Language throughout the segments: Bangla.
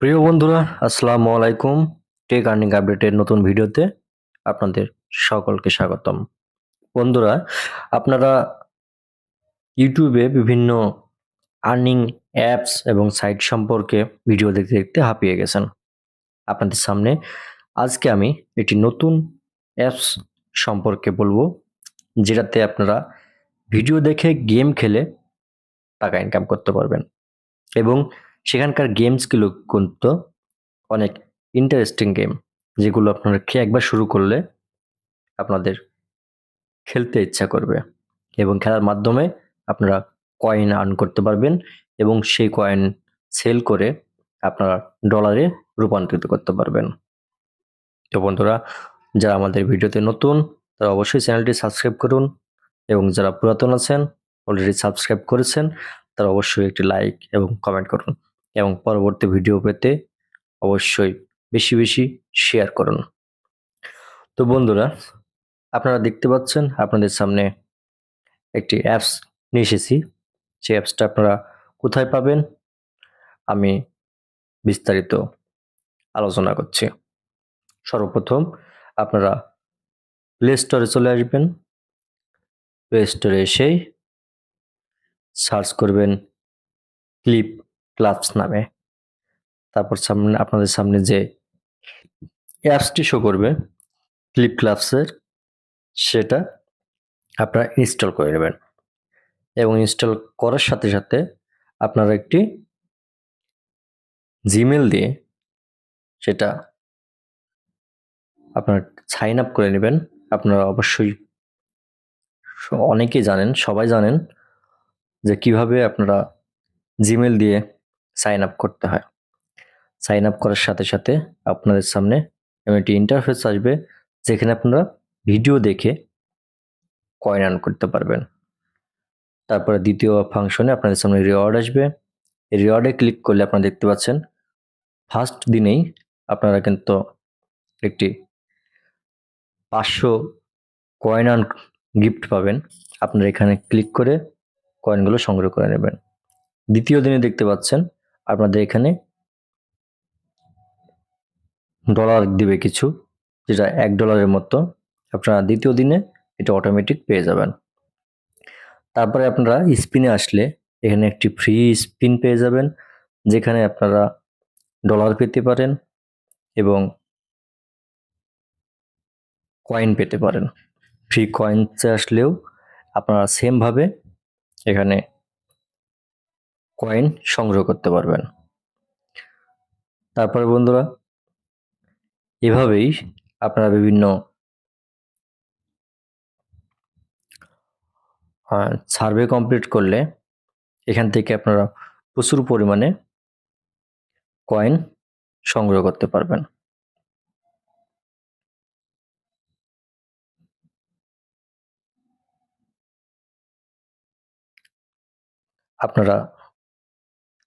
প্রিয় বন্ধুরা, আসসালামু আলাইকুম। টেক আর্নিং আপডেটের নতুন ভিডিওতে আপনাদের সকলকে স্বাগতম। বন্ধুরা, আপনারা ইউটিউবে বিভিন্ন আর্নিং অ্যাপস এবং সাইট সম্পর্কে ভিডিও দেখতে দেখতে হাঁপিয়ে গেছেন। আপনাদের সামনে আজকে আমি একটি নতুন অ্যাপস সম্পর্কে বলব, যেটাতে আপনারা ভিডিও দেখে গেম খেলে টাকা ইনকাম করতে পারবেন। এবং সেখানকার গেমসগুলো কিন্তু অনেক ইন্টারেস্টিং গেম যেগুলো আপনারা খেয়ে একবার শুরু করলে আপনাদের খেলতে ইচ্ছা করবে এবং খেলার মাধ্যমে আপনারা কয়েন আর্ন করতে পারবেন এবং সেই কয়েন সেল করে আপনারা ডলারে রূপান্তরিত করতে পারবেন। তো বন্ধুরা, যারা আমাদের ভিডিওতে নতুন, তারা অবশ্যই চ্যানেলটি সাবস্ক্রাইব করুন এবং যারা পুরাতন আছেন অলরেডি সাবস্ক্রাইব করেছেন, তারা অবশ্যই একটি লাইক এবং কমেন্ট করুন। এবং পরবর্তী ভিডিও পেতে অবশ্যই বেশি বেশি শেয়ার করুন। তো বন্ধুরা, আপনারা দেখতে পাচ্ছেন, আপনাদের সামনে একটি অ্যাপস নিয়ে এসেছি। সেই অ্যাপসটা আপনারা কোথায় পাবেন? আমি বিস্তারিত আলোচনা করছি। সর্বপ্রথম আপনারা প্লে স্টোরে চলে আসবেন। প্লে স্টোরে এসেই সার্চ করবেন ক্লিপ ক্লাবস নামে। তারপর সামনে, আপনাদের সামনে যে অ্যাপসটি শো করবে ক্লিপ ক্লাবসের সেটা আপনারা ইনস্টল করে নেবেন। এবং ইনস্টল করার সাথে সাথে আপনারা একটি জিমেল দিয়ে সেটা আপনার সাইন আপ করে নেবেন। আপনারা অবশ্যই অনেকেই জানেন, সবাই জানেন যে কীভাবে আপনারা জিমেল দিয়ে সাইন আপ করতে হয়। সাইন আপ করার সাথে সাথে আপনাদের সামনে এমন একটি ইন্টারফেস আসবে যেখানে আপনারা ভিডিও দেখে কয়েন আর্ন করতে পারবেন। তারপরে দ্বিতীয় ফাংশনে আপনাদের সামনে রিওয়ার্ড আসবে। রিওয়ার্ডে ক্লিক করলে আপনারা দেখতে পাচ্ছেন ফার্স্ট দিনেই আপনারা কিন্তু একটি পাঁচশো কয়েন আর্ন গিফট পাবেন। আপনারা এখানে ক্লিক করে কয়েনগুলো সংগ্রহ করে নেবেন। দ্বিতীয় দিনে দেখতে পাচ্ছেন আপনাদের এখানে ডলার দিবে কিছু, যেটা এক ডলারের মতো, আপনারা দ্বিতীয় দিনে এটা অটোমেটিক পেয়ে যাবেন। তারপরে আপনারা স্পিনে আসলে এখানে একটি ফ্রি স্পিন পেয়ে যাবেন, যেখানে আপনারা ডলার পেতে পারেন এবং কয়েন পেতে পারেন। ফ্রি কয়েনসে আসলেও আপনারা সেমভাবে এখানে কয়েন সংগ্রহ করতে পারবেন। তারপরে বন্ধুরা, এভাবেই আপনারা বিভিন্ন সার্ভে কমপ্লিট করলে এখান থেকে আপনারা প্রচুর পরিমাণে কয়েন সংগ্রহ করতে পারবেন। আপনারা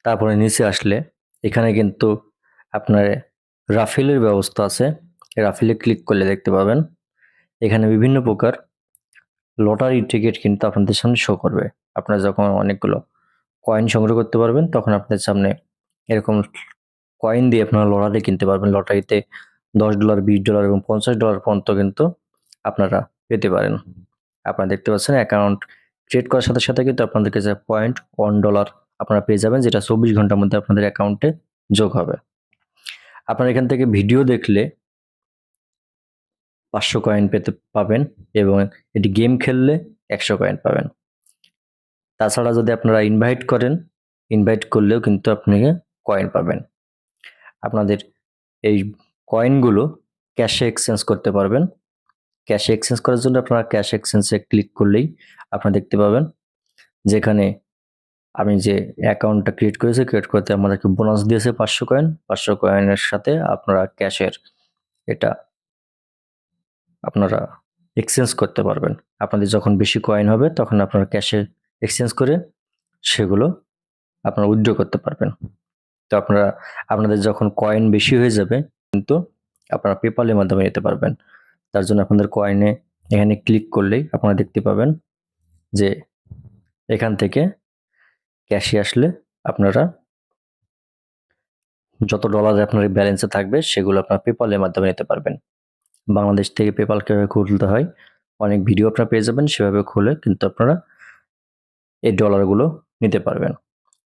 তারপরে নিচে আসলে এখানে কিন্তু আপনার রাফেলের ব্যবস্থা আছে। রাফেলে ক্লিক করলে দেখতে পাবেন। এখানে বিভিন্ন প্রকার লটারি টিকিট কিন্তু আপনাদের সামনে শো করবে। আপনারা যখন অনেকগুলো কয়েন সংগ্রহ করতে পারবেন, তখন আপনাদের সামনে এরকম কয়েন দিয়ে আপনারা লটারি কিনতে পারবেন। লটারিতে দশ ডলার বিশ ডলার এবং পঞ্চাশ ডলার পর্যন্ত কিন্তু আপনারা পেতে পারেন। আপনারা দেখতে পাচ্ছেন অ্যাকাউন্ট ক্রিয়েট করার সাথে সাথে কিন্তু আপনাদের কাছে পয়েন্ট ওয়ান ডলার আপনারা পেয়ে যাবেন, যেটা চব্বিশ ঘণ্টার মধ্যে আপনাদের অ্যাকাউন্টে যোগ হবে। আপনারা এখান থেকে ভিডিও দেখলে পাঁচশো কয়েন পেতে পাবেন এবং এটি গেম খেললে একশো কয়েন পাবেন। তাছাড়া যদি আপনারা ইনভাইট করেন ইনভাইট করলেও কিন্তু আপনাকে কয়েন পাবেন। আপনাদের এই কয়েনগুলো ক্যাশে এক্সচেঞ্জ করতে পারবেন। ক্যাশে এক্সচেঞ্জ করার জন্য আপনারা ক্যাশ এক্সচেঞ্জে ক্লিক করলেই আপনারা দেখতে পাবেন, যেখানে আমি যে অ্যাকাউন্টটা ক্রিয়েট করেছি, ক্রিয়েট করতে আমাদেরকে বোনাস দিয়েছে পাঁচশো কয়েন পাঁচশো কয়েনের সাথে আপনারা ক্যাশের এটা আপনারা এক্সচেঞ্জ করতে পারবেন। আপনাদের যখন বেশি কয়েন হবে, তখন আপনারা ক্যাশে এক্সচেঞ্জ করে সেগুলো আপনারা উইথড্র করতে পারবেন। তো আপনারা, আপনাদের যখন কয়েন বেশি হয়ে যাবে, কিন্তু আপনারা পেপালের মাধ্যমে নিতে পারবেন। তার জন্য আপনাদের কয়েনে এখানে ক্লিক করলেই আপনারা দেখতে পাবেন যে এখান থেকে ক্যাশে আসলে আপনারা যত ডলার আপনার ব্যালেন্সে থাকবে, সেগুলো আপনার পেপালের মাধ্যমে নিতে পারবেন। বাংলাদেশ থেকে পেপাল কীভাবে খুলতে হয়, অনেক ভিডিও আপনারা পেয়ে যাবেন, সেভাবে খুলে কিন্তু আপনারা এই ডলারগুলো নিতে পারবেন।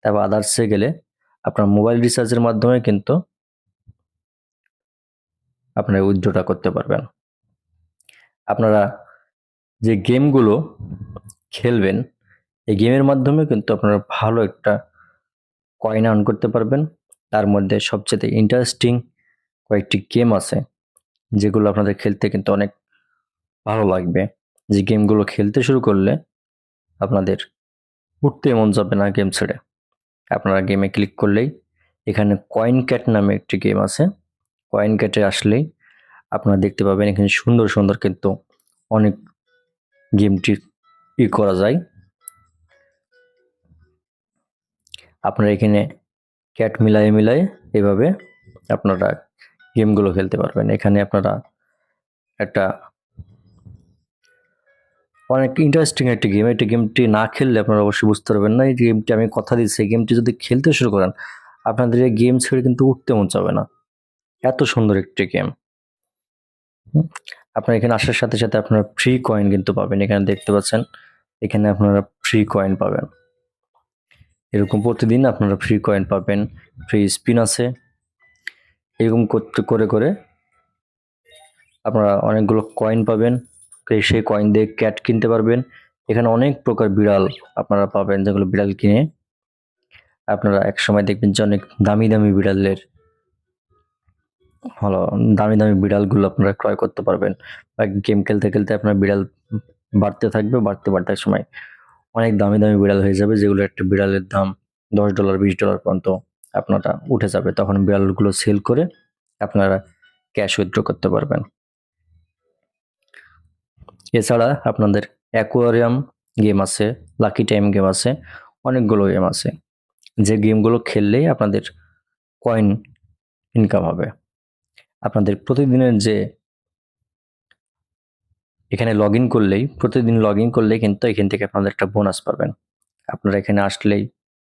তারপর আদার্সে গেলে আপনার মোবাইল রিচার্জের মাধ্যমে কিন্তু আপনারা উইথড্রটা করতে পারবেন। আপনারা যে গেমগুলো খেলবেন এই গেমের মাধ্যমে কিন্তু আপনারা ভালো একটা কয়েন আর্ন করতে পারবেন। তার মধ্যে সবচেয়ে ইন্টারেস্টিং কয়েকটি গেম আছে, যেগুলো আপনাদের খেলতে কিন্তু অনেক ভালো লাগবে। যে গেমগুলো খেলতে শুরু করলে আপনাদের উঠতে মন যাবে না গেম ছেড়ে। আপনারা গেমে ক্লিক করলেই এখানে কয়েন ক্যাট নামে একটি গেম আছে। কয়েন ক্যাটে আসলেই আপনারা দেখতে পাবেন এখানে সুন্দর সুন্দর কিন্তু অনেক গেমটি ই করা যায়। আপনারা এখানে ক্যাট মিলাই মিলাই এভাবে আপনারা গেমগুলো খেলতে পারবেন। এখানে আপনারা একটা অনেক ইন্টারেস্টিং একটি গেম এই গেমটি না খেললে আপনারা অবশ্যই বুঝতে পারবেন না। এই গেমটি আমি কথা দিচ্ছি এই গেমটি যদি খেলতে শুরু করেন, আপনাদের এই গেম ছেড়ে কিন্তু উঠতে মন চাবে না। এত সুন্দর একটি গেম আপনার এখানে আসার সাথে সাথে আপনারা ফ্রি কয়েন কিন্তু পাবেন। এখানে দেখতে পাচ্ছেন, এখানে আপনারা ফ্রি কয়েন পাবেন। এরকম প্রতিদিন আপনারা ফ্রি কয়েন পাবেন ফ্রি স্পিন আছে। এরকম করতে, করে করে আপনারা অনেকগুলো কয়েন পাবেন। সেই কয়েন দিয়ে ক্যাট কিনতে পারবেন। এখানে অনেক প্রকার বিড়াল আপনারা পাবেন যেগুলো বিড়াল কিনে। আপনারা এক সময় দেখবেন যে অনেক দামি দামি বিড়ালের হলো, দামি দামি বিড়ালগুলো আপনারা ক্রয় করতে পারবেন। বা গেম খেলতে খেলতে আপনার বিড়াল বাড়তে থাকবে, বাড়তে বাড়তে সময়। অনেক দামি দামি বিড়াল হয়ে যাবে, যেগুলো একটা বিড়ালের দাম দশ ডলার বিশ ডলার পর্যন্ত আপনারা উঠে যাবে। তখন বিড়ালগুলো সেল করে আপনারা ক্যাশ উইথড্র করতে পারবেন। এছাড়া আপনাদের অ্যাকোয়ারিয়াম গেম আছে লাকি টাইম গেম আছে, অনেকগুলো গেম আছে। যে গেমগুলো খেললেই আপনাদের কয়েন ইনকাম হবে। আপনাদের প্রতিদিনের যে এখানে লগ করলেই, প্রতিদিন লগ করলেই কিন্তু এখান থেকে আপনাদের একটা বোনাস পাবেন। আপনারা এখানে আসলেই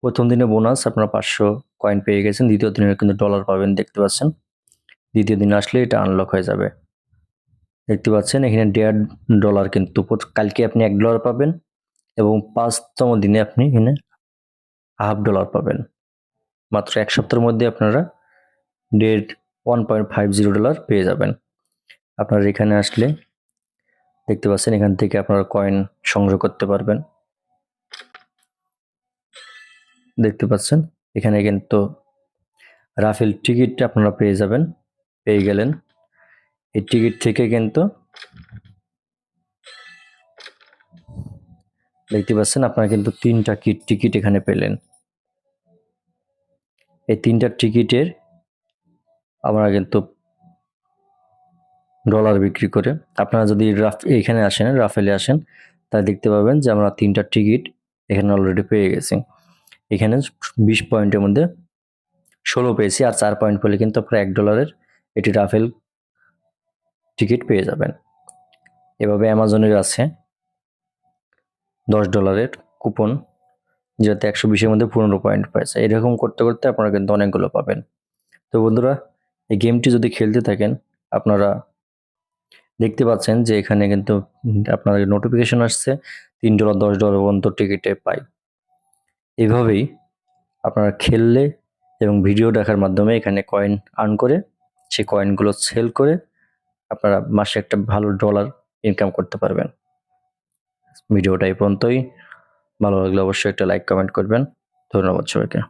প্রথম দিনে বোনাস আপনারা পাঁচশো কয়েন পেয়ে গেছেন, দ্বিতীয় দিনে কিন্তু ডলার পাবেন, দেখতে পাচ্ছেন। দ্বিতীয় দিনে আসলে এটা আনলক হয়ে যাবে। দেখতে পাচ্ছেন, এখানে দেড় ডলার কিন্তু কালকে আপনি এক ডলার পাবেন এবং পাঁচতম দিনে আপনি এখানে হাফ ডলার পাবেন। মাত্র এক সপ্তাহের মধ্যে আপনারা দেড় one point five zero dollar পেয়ে যাবেন। আপনারা এখানে আসলে দেখতে পাচ্ছেন, এখান থেকে আপনারা কয়েন সংগ্রহ করতে পারবেন। দেখতে পাচ্ছেন, এখানে কিন্তু রাফেল টিকিট আপনারা পেয়ে যাবেন, পেয়ে গেলেন। এই টিকিট থেকে কিন্তু দেখতে পাচ্ছেন, আপনারা কিন্তু তিনটা কিট টিকিট এখানে পেলেন। এই তিনটা টিকিটের আমরা কিন্তু ডলার বিক্রি করে। আপনারা যদি রাফ এখানে আসেন রাফেলে আসেন, তাহলে দেখতে পাবেন যে আমরা তিনটা টিকিট এখানে অলরেডি পেয়ে গেছি। এখানে বিশ পয়েন্টের মধ্যে ষোলো পেয়েছি আর চার পয়েন্ট পেলে কিন্তু আপনারা এক ডলারের এটি রাফেল টিকিট পেয়ে যাবেন। এভাবে অ্যামাজনের আছে দশ ডলারের কুপন যেটাতে একশো বিশের মধ্যে পনেরো পয়েন্ট পাইছে এরকম করতে করতে আপনারা কিন্তু অনেকগুলো পাবেন। তো বন্ধুরা, এই গেমটি যদি খেলতে থাকেন, আপনারা দেখতে পাচ্ছেন যে এখানে কিন্তু আপনাদের নোটিফিকেশন আসছে, তিন ডলার, দশ ডলার পর্যন্ত টিকিটে পাই। এভাবেই আপনারা খেললে এবং ভিডিও দেখার মাধ্যমে এখানে কয়েন আর্ন করে, সেই কয়েনগুলো সেল করে আপনারা মাসে একটা ভালো ডলার ইনকাম করতে পারবেন। ভিডিওটা এই পর্যন্তই। ভালো লাগলে অবশ্যই একটা লাইক কমেন্ট করবেন। ধন্যবাদ সবাইকে।